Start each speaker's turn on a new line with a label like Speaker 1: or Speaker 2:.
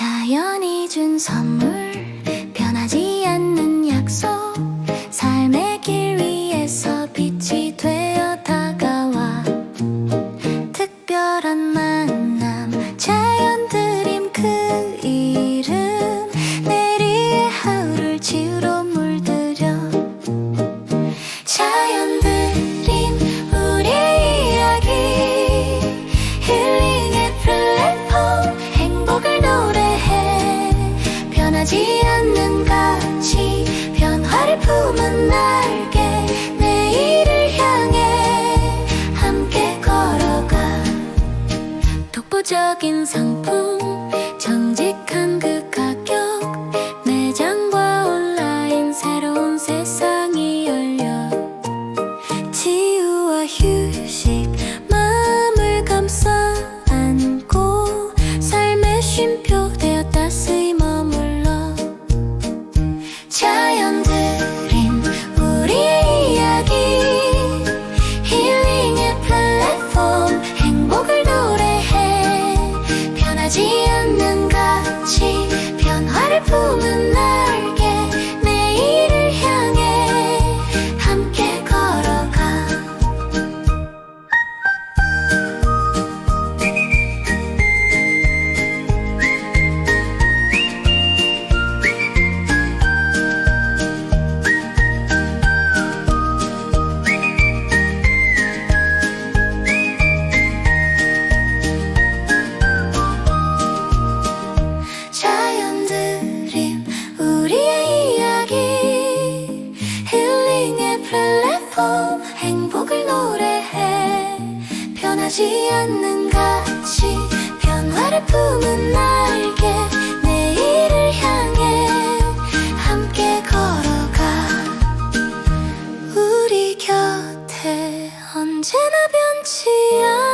Speaker 1: 자연이 준 선물 독보적인 상품 정직한 그 가격 매장과 온라인 새로운 세상이 열려 치유와 휴식 마음을 감싸 안고 삶의 쉼표 변하지 않는 가치 변화를 품은 변하지 않는 가치 변화를 품은 날개 내일을 향해 함께 걸어가. 우리 곁에 언제나 변치 않는